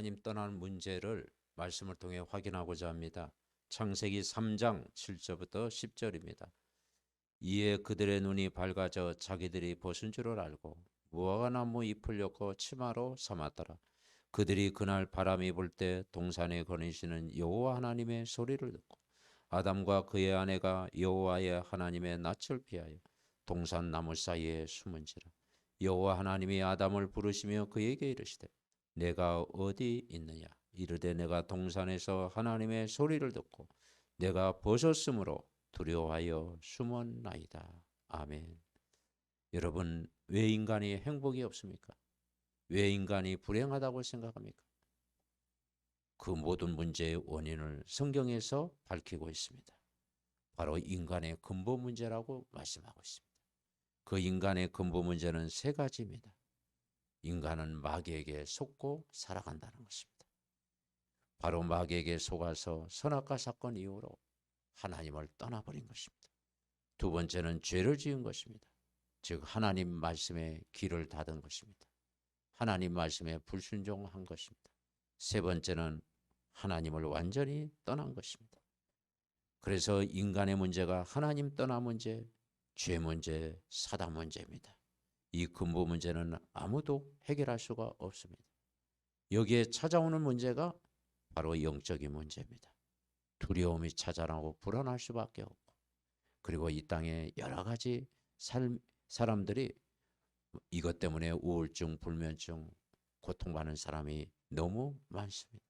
하나님 떠난 문제를 말씀을 통해 확인하고자 합니다. 창세기 3장 7절부터 10절입니다. 이에 그들의 눈이 밝아져 자기들이 벗은 줄을 알고 무화과나무 잎을 엮어 치마로 삼았더라. 그들이 그날 바람이 불 때 동산에 거니시는 여호와 하나님의 소리를 듣고 아담과 그의 아내가 여호와의 하나님의 낯을 피하여 동산 나무 사이에 숨은지라 여호와 하나님이 아담을 부르시며 그에게 이르시되 내가 어디 있느냐 이르되 내가 동산에서 하나님의 소리를 듣고 내가 벗었으므로 두려워하여 숨었나이다. 아멘. 여러분 왜 인간이 행복이 없습니까? 왜 인간이 불행하다고 생각합니까? 그 모든 문제의 원인을 성경에서 밝히고 있습니다. 바로 인간의 근본 문제라고 말씀하고 있습니다. 그 인간의 근본 문제는 세 가지입니다. 인간은 마귀에게 속고 살아간다는 것입니다. 바로 마귀에게 속아서 선악과 사건 이후로 하나님을 떠나버린 것입니다. 두 번째는 죄를 지은 것입니다. 즉 하나님 말씀에 귀를 닫은 것입니다. 하나님 말씀에 불순종한 것입니다. 세 번째는 하나님을 완전히 떠난 것입니다. 그래서 인간의 문제가 하나님 떠나 문제, 죄 문제, 사단 문제입니다. 이 근본 문제는 아무도 해결할 수가 없습니다. 여기에 찾아오는 문제가 바로 영적인 문제입니다. 두려움이 찾아나고 불안할 수밖에 없고 그리고 이 땅에 여러 가지 삶, 사람들이 이것 때문에 우울증, 불면증, 고통받는 사람이 너무 많습니다.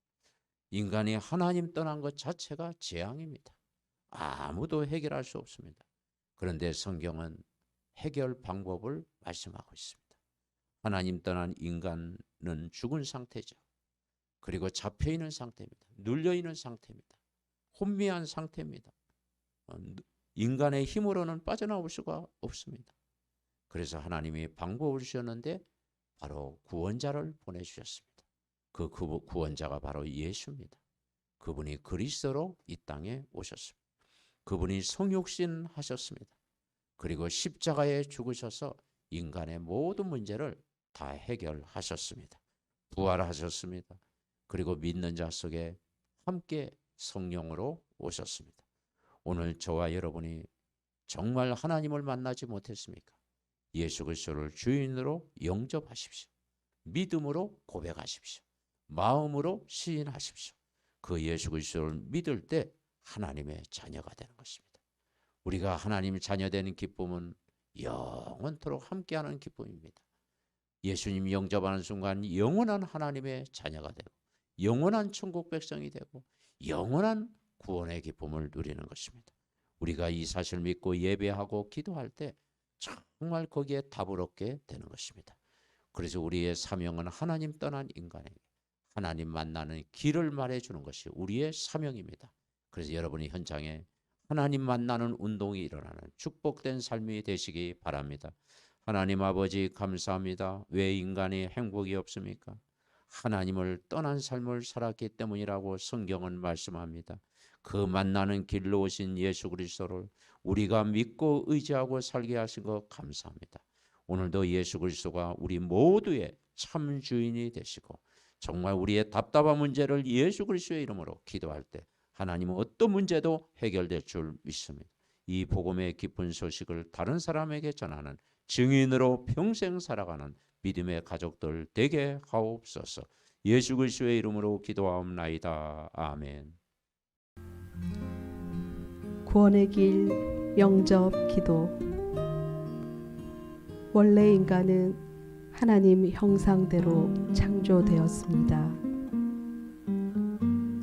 인간이 하나님 떠난 것 자체가 재앙입니다. 아무도 해결할 수 없습니다. 그런데 성경은 해결 방법을 말씀하고 있습니다. 하나님 떠난 인간은 죽은 상태죠. 그리고 잡혀 있는 상태입니다. 눌려 있는 상태입니다. 혼미한 상태입니다. 어, 인간의 힘으로는 빠져나올 수가 없습니다. 그래서 하나님이 방법을 주셨는데 바로 구원자를 보내주셨습니다. 그 구원자가 바로 예수입니다. 그분이 그리스도로 이 땅에 오셨습니다. 그분이 성육신 하셨습니다. 그리고 십자가에 죽으셔서 인간의 모든 문제를 다 해결하셨습니다. 부활하셨습니다. 그리고 믿는 자 속에 함께 성령으로 오셨습니다. 오늘 저와 여러분이 정말 하나님을 만나지 못했습니까? 예수 그리스도를 주인으로 영접하십시오. 믿음으로 고백하십시오. 마음으로 시인하십시오. 그 예수 그리스도를 믿을 때 하나님의 자녀가 되는 것입니다. 우리가 하나님 자녀되는 기쁨은 영원토록 함께하는 기쁨입니다. 예수님 영접하는 순간 영원한 하나님의 자녀가 되고 영원한 천국 백성이 되고 영원한 구원의 기쁨을 누리는 것입니다. 우리가 이 사실을 믿고 예배하고 기도할 때 정말 거기에 답을 얻게 되는 것입니다. 그래서 우리의 사명은 하나님 떠난 인간에게 하나님 만나는 길을 말해주는 것이 우리의 사명입니다. 그래서 여러분이 현장에 하나님 만나는 운동이 일어나는 축복된 삶이 되시기 바랍니다. 하나님 아버지 감사합니다. 왜 인간이 행복이 없습니까? 하나님을 떠난 삶을 살았기 때문이라고 성경은 말씀합니다. 그 만나는 길로 오신 예수 그리스도를 우리가 믿고 의지하고 살게 하신 것 감사합니다. 오늘도 예수 그리스도가 우리 모두의 참 주인이 되시고 정말 우리의 답답한 문제를 예수 그리스도의 이름으로 기도할 때 하나님은 어떤 문제도 해결될 줄 믿습니다. 이 복음의 기쁜 소식을 다른 사람에게 전하는 증인으로 평생 살아가는 믿음의 가족들 되게 하옵소서. 예수 그리스도의 이름으로 기도하옵나이다. 아멘. 구원의 길 영접 기도 원래 인간은 하나님 형상대로 창조되었습니다.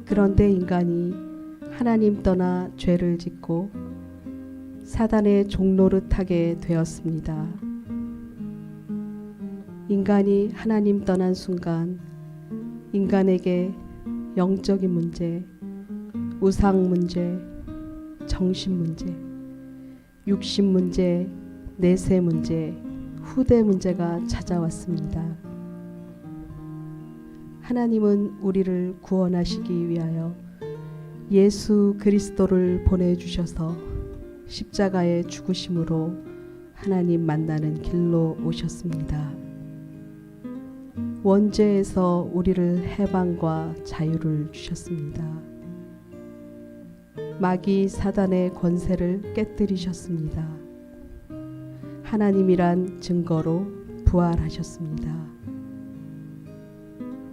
그런데 인간이 하나님 떠나 죄를 짓고 사단의 종노릇하게 되었습니다. 인간이 하나님 떠난 순간 인간에게 영적인 문제, 우상 문제, 정신 문제, 육신 문제, 내세 문제, 후대 문제가 찾아왔습니다. 하나님은 우리를 구원하시기 위하여 예수 그리스도를 보내주셔서 십자가의 죽으심으로 하나님 만나는 길로 오셨습니다. 원죄에서 우리를 해방과 자유를 주셨습니다. 마귀 사단의 권세를 깨뜨리셨습니다. 하나님이란 증거로 부활하셨습니다.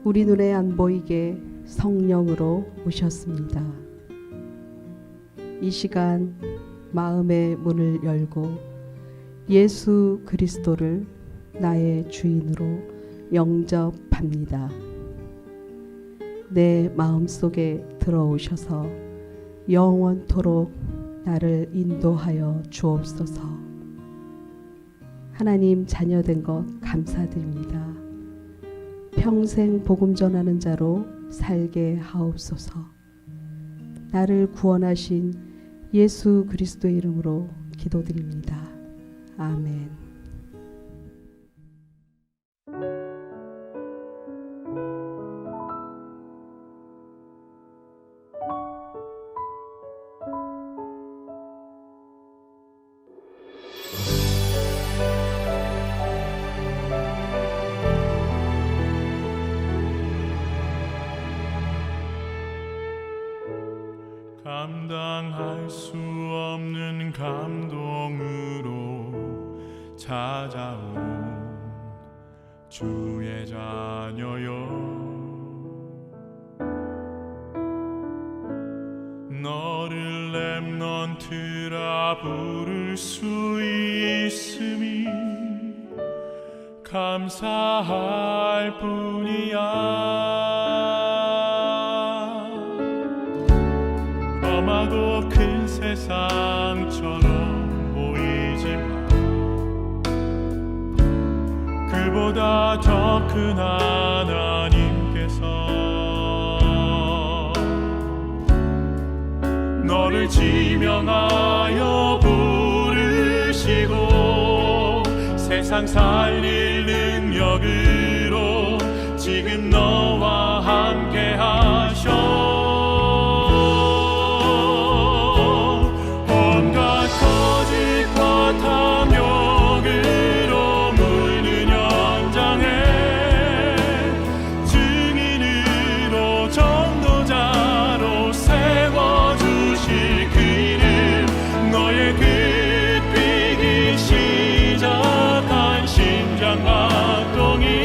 우리 눈에 안 보이게 성령으로 오셨습니다. 이 시간 마음의 문을 열고 예수 그리스도를 나의 주인으로 영접합니다. 내 마음 속에 들어오셔서 영원토록 나를 인도하여 주옵소서. 하나님 자녀된 것 감사드립니다. 평생 복음 전하는 자로 살게 하옵소서. 나를 구원하신 예수 그리스도의 이름으로 기도드립니다. 아멘. 수 없는 감동으로 찾아온 주의 자녀여. 너를 렘넌트라 부를 수 있음이 감사할 뿐이야 세상처럼 보이지만 그보다 더 큰 하나님께서 너를 지명하여 부르시고 세상 살릴 능력으로 지금 너와 함께 하셔 시